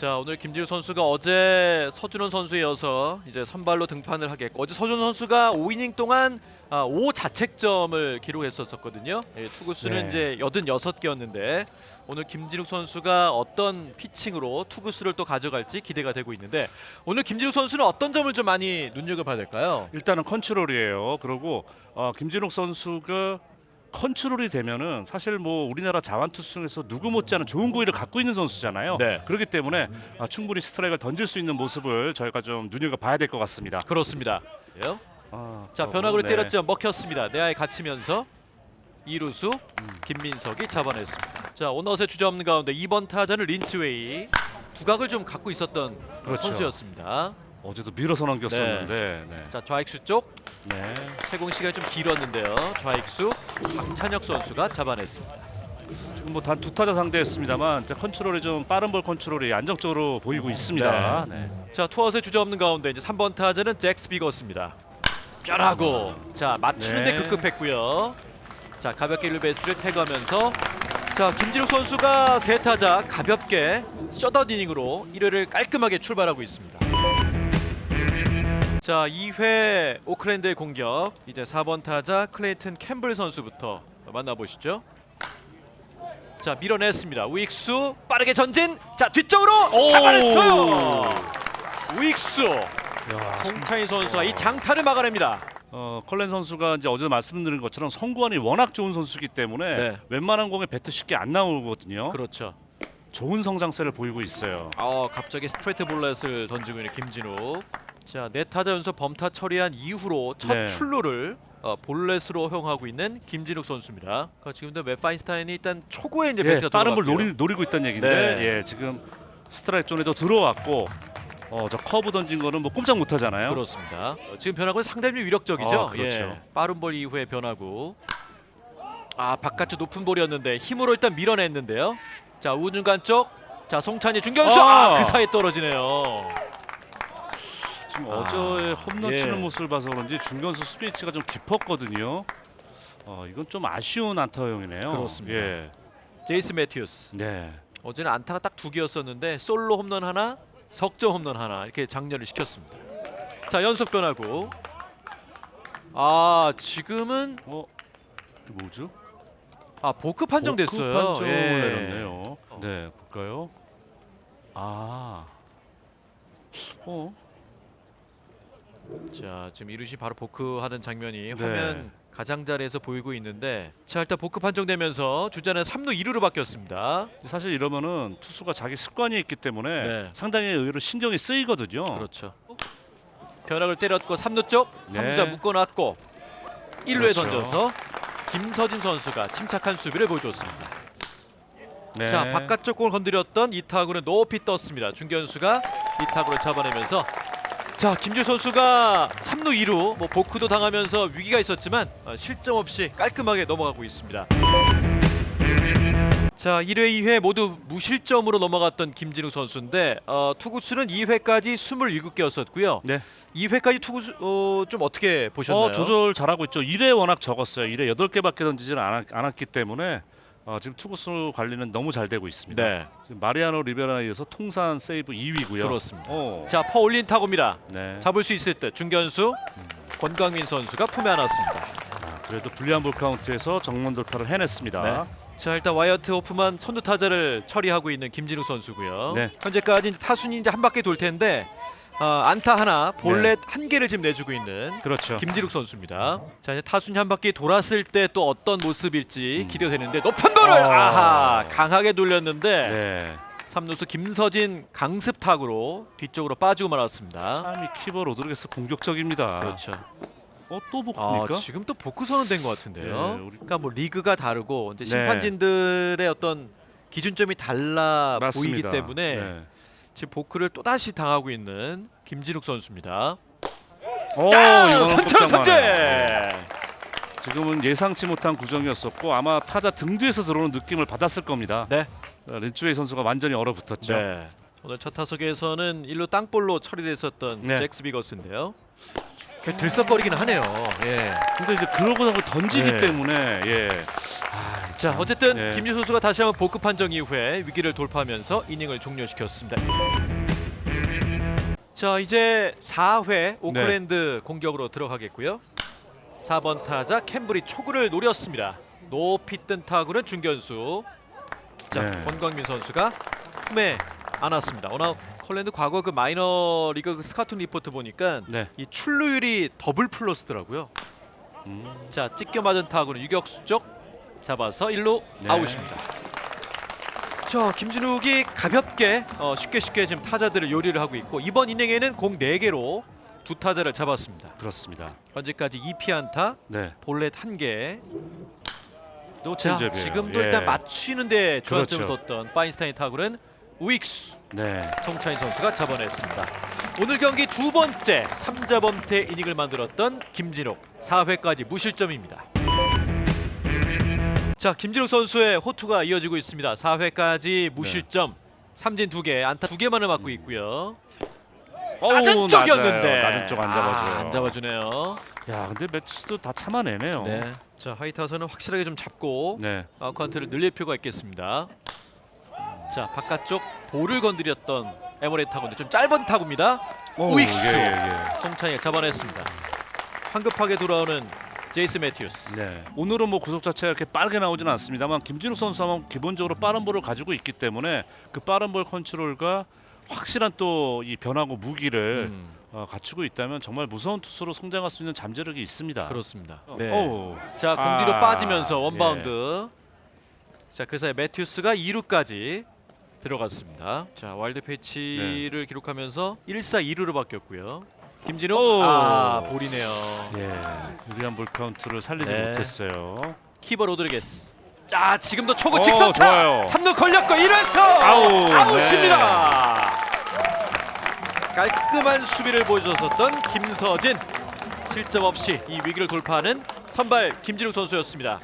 자 오늘 김지우 선수가 어제 서준원 선수에 이어서 이제 선발로 등판을 하겠고 어제 서준원 선수가 5이닝 동안 아, 5자책점을 기록했었거든요. 예, 투구 수는 네. 이제 86개였는데 오늘 김진욱 선수가 어떤 피칭으로 투구 수를 또 가져갈지 기대가 되고 있는데 오늘 김진욱 선수는 어떤 점을 좀 많이 눈여겨봐야 될까요? 일단은 컨트롤이에요. 그리고 어, 김진욱 선수가 컨트롤이 되면은 사실 뭐 우리나라 자완투수에서 누구 못지않은 좋은 구위를 갖고 있는 선수잖아요. 네. 그렇기 때문에 아, 충분히 스트라이크를 던질 수 있는 모습을 저희가 좀 눈여겨 봐야 될 것 같습니다. 그렇습니다. 예. 아, 자 어, 변화구를 네. 때렸죠 먹혔습니다 내야에 갇히면서 이루수 김민석이 잡아냈습니다 자 오너세 주저없는 가운데 2번 타자는 린츠웨이 두각을 좀 갖고 있었던 그렇죠. 선수였습니다 어제도 밀어서 넘겼었는데. 네. 자 좌익수 쪽 네. 세공 시간이 좀 길었는데요 좌익수 박찬혁 선수가 잡아냈습니다 지금 뭐 단 두 타자 상대했습니다만 이제 컨트롤이 좀 빠른 볼 컨트롤이 안정적으로 보이고 있습니다. 네. 자 투아웃에 주저없는 가운데 이제 3번 타자는 잭스 비거스입니다 변하고 자 맞추는데 네. 급급했고요 자 가볍게 1베이스를 태그하면서 자 김진욱 선수가 세 타자 가볍게 셔터 이닝으로 1회를 깔끔하게 출발하고 있습니다 자 2회 오클랜드의 공격 이제 4번 타자 클레이튼 캠블 선수부터 만나보시죠 자 밀어냈습니다 우익수 빠르게 전진 자 뒤쪽으로 잡아냈어요 우익수 야, 송차인 선수가 이 장타를 막아냅니다. 어, 컬렌 선수가 이제 어제 말씀드린 것처럼 송구안이 워낙 좋은 선수이기 때문에 네. 웬만한 공에 배트 쉽게 안 나오거든요. 그렇죠. 좋은 성장세를 보이고 있어요. 어 갑자기 스트레이트 볼넷을 던지고 있는 김진욱. 자, 네 타자 연속 범타 처리한 이후로 첫 네. 출루를 어, 볼넷으로 허용하고 있는 김진욱 선수입니다. 그러니까 지금도 맵 파인스타인이 일단 초구에 이제 예, 배트가 빠른 볼. 노리, 노리고 있다는 얘기인데 네. 예, 지금 스트라이크 존에도 들어왔고 어, 저 커브 던진 거는 뭐 꼼짝 못 하잖아요. 그렇습니다. 어, 지금 변화구는 상당히 위력적이죠. 어, 그렇죠. 예, 빠른 볼 이후의 변화구. 아 바깥쪽 높은 볼이었는데 힘으로 일단 밀어냈는데요. 자 우중간 쪽. 자 송찬이 중견수. 아! 아 그 사이에 떨어지네요. 아, 어제의 홈런 예. 치는 모습을 봐서 그런지 중견수 수비치가 좀 깊었거든요. 어, 이건 좀 아쉬운 안타 허용이네요. 그렇습니다. 예. 제이스 매튜스. 네. 어제는 안타가 딱 두 개였었는데 솔로 홈런 하나, 석점 홈런 하나 이렇게 장렬을 시켰습니다. 자 연속 변화구. 아 지금은 어, 뭐죠? 아 보크 판정됐어요. 보크 판정을 예. 내렸네요. 네, 볼까요? 아, 어, 자 지금 이루시 바로 보크하는 장면이 네. 화면 가장자리에서 보이고 있는데 자 일단 보크 판정되면서 주자는 3루 2루로 바뀌었습니다. 사실 이러면은 투수가 자기 습관이 있기 때문에 네. 상당히 의외로 신경이 쓰이거든요. 그렇죠. 변화를 때렸고 3루 쪽 네. 3자 묶어놨고 1루에 그렇죠. 던져서 김서진 선수가 침착한 수비를 보여줬습니다. 네. 자 바깥쪽 공을 건드렸던 이 타구는 높이 떴습니다. 중견수가 이 타구를 잡아내면서 자 김주 선수가 3루 2루 뭐 보크도 당하면서 위기가 있었지만 어, 실점 없이 깔끔하게 넘어가고 있습니다. 자 1회 2회 모두 무실점으로 넘어갔던 김진욱 선수인데 어, 투구수는 2회까지 27개였었고요. 네. 2회까지 투구수 어, 좀 어떻게 보셨나요? 어, 조절 잘하고 있죠. 1회 워낙 적었어요. 1회 8개밖에 던지지는 않았, 않았기 때문에 어, 지금 투구수 관리는 너무 잘 되고 있습니다. 네 지금 마리아노 리베라에 이어서 통산 세이브 2위고요. 그렇습니다. 어. 자 퍼올린 타구입니다. 네. 잡을 수 있을 듯 중견수 권광민 선수가 품에 안았습니다. 그래도 불리한 볼 카운트에서 정면 돌파를 해냈습니다. 네. 자 일단 와이어트 호프만 선두 타자를 처리하고 있는 김진욱 선수고요. 네. 현재까지 이제 타순이 이제 한 바퀴 돌 텐데 어, 안타 하나, 볼넷 한 개를 지금 내주고 있는 그렇죠. 김진욱 선수입니다. 자 이제 타순이 한 바퀴 돌았을 때 또 어떤 모습일지 음. 기대되는데 높은 볼을 어. 아하 강하게 돌렸는데 네. 삼루수 김서진 강습 타구로 뒤쪽으로 빠지고 말았습니다. 참이 키버 로드리게스 공격적입니다. 그렇죠. 어, 또 아, 복입니까? 지금 또 복구 선언된 것 같은데요. 네, 우리- 그러니까 뭐 리그가 다르고 이제 네. 심판진들의 어떤 기준점이 달라 보이기. 때문에 네. 지금 복구를 또 다시 당하고 있는 김진욱 선수입니다. 오, 꼼짝 선제. 마네요. 지금은 예상치 못한 구정이었었고 아마 타자 등 뒤에서 들어오는 느낌을 받았을 겁니다. 네. 어, 린츠웨이 선수가 완전히 얼어붙었죠. 네. 오늘 첫 타석에서는 일루 땅볼로 처리됐었던 네. 잭스 비거스인데요. 그 들썩거리긴 하네요. 예. 근데 이제 그러고 나서 던지기 네. 때문에 예. 아, 자 어쨌든 예. 김유 선수가 다시 한번 복급 판정 이후에 위기를 돌파하면서 이닝을 종료시켰습니다. 자 이제 4회 오클랜드 공격으로 들어가겠고요. 4번 타자 캠브리 초구를 노렸습니다. 높이 뜬 타구는 중견수. 자 네. 권광민 선수가 품에 안았습니다. 워낙 컬랜드 과거 그 마이너 리그 그 스카우팅 리포트 보니까 네. 이 출루율이 더블 플러스더라고요. 음. 자 찢겨 맞은 타구는 유격수 쪽 잡아서 1루 네. 아웃입니다. 자 김진욱이 가볍게 어, 쉽게 쉽게 지금 타자들을 요리를 하고 있고 이번 이닝에는 공 4개로 두 타자를 잡았습니다. 그렇습니다. 현재까지 2피 안타, 네. 볼넷 1개. 또자 체인지업이에요. 지금도 예. 일단 맞추는데 주안점을 그렇죠. 뒀던 파인스타인 타구는 우익수 네. 송찬희 선수가 잡아냈습니다. 오늘 경기 두 번째 3자 범퇴 이닝을 만들었던 김진욱 4회까지 무실점입니다. 자 김진욱 선수의 호투가 이어지고 있습니다. 4회까지 무실점 삼진 2개 안타 2개만을 맞고 있고요. 어우, 낮은 쪽이었는데 낮아요. 낮은 쪽안 잡아줘요. 아, 안 잡아주네요. 야, 근데 매투스도 다 참아내네요. 네. 자 하이타선은 확실하게 좀 잡고 네. 아쿠안트를 늘릴 필요가 있겠습니다. 자 바깥쪽 볼을 건드렸던 에머레이트 타구인데 좀 짧은 타구입니다. 오, 우익수. 예, 예, 예. 송찬이 잡아냈습니다. 황급하게 돌아오는 제이스 매튜스. 네. 오늘은 뭐 구속 자체가 이렇게 빠르게 나오지는 않습니다만 김진욱 선수 하면 기본적으로 빠른 볼을 가지고 있기 때문에 그 빠른 볼 컨트롤과 확실한 또 이 변화구 무기를 음, 어, 갖추고 있다면 정말 무서운 투수로 성장할 수 있는 잠재력이 있습니다. 그렇습니다. 어, 네. 어우. 자 공 뒤로 아, 빠지면서 원바운드. 자 그 사이 매튜스가 2루까지 들어갔습니다. 자 와일드 패치를 기록하면서 1사 2루로 바뀌었고요. 김진욱 오. 아 볼이네요. 예. 유리한 볼 카운트를 살리지 네. 못했어요. 키버 로드리게스. 아 지금도 초구 오, 직선타. 좋아요. 3루 걸렸고 1회서 아웃, 아웃입니다. 깔끔한 수비를 보여줬었던 김서진 실점 없이 이 위기를 돌파하는 선발 김진욱 선수였습니다.